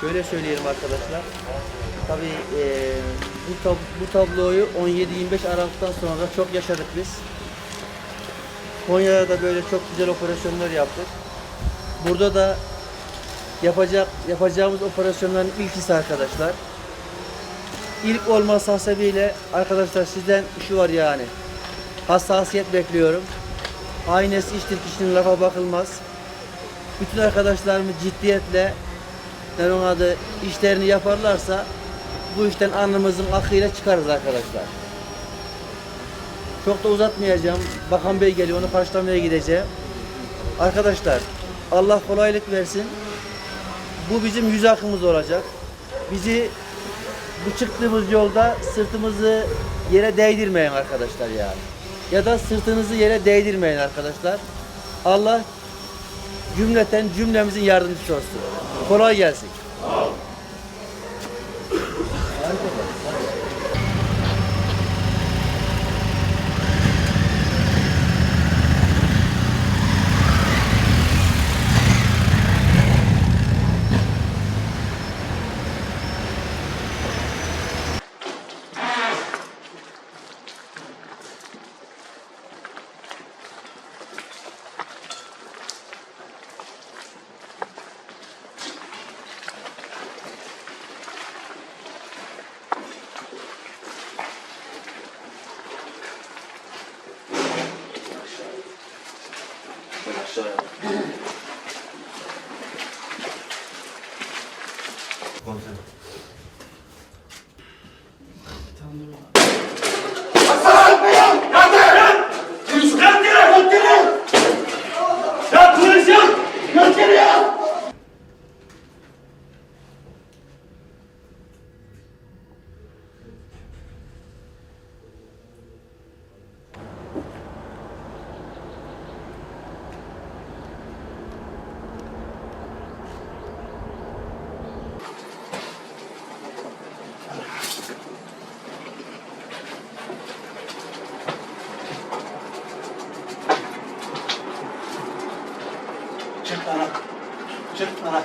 Şöyle söyleyelim arkadaşlar. Tabii eee, bu, tab- bu tabloyu 17-25 Aralık'tan sonra çok yaşadık biz. Konya'da da böyle çok güzel operasyonlar yaptık. Burada da yapacak yapacağımız operasyonların ilkisi arkadaşlar. İlk olması hasebiyle arkadaşlar sizden şu var yani. Hassasiyet bekliyorum. Aynesi iştir kişinin lafa bakılmaz. Bütün arkadaşlarımız ciddiyetle ne onun adı işlerini yaparlarsa bu işten alnımızın akıyla çıkarız arkadaşlar. Çok da uzatmayacağım. Bakan Bey geliyor onu karşılamaya gideceğim. Arkadaşlar Allah kolaylık versin. Bu bizim yüz akımız olacak. Bizi bu çıktığımız yolda sırtımızı yere değdirmeyin arkadaşlar yani. Ya da sırtınızı yere değdirmeyin arkadaşlar. Allah cümleten cümlemizin yardımcısı olsun. Kolay gelsin. Ya Çık bana. Çık bana.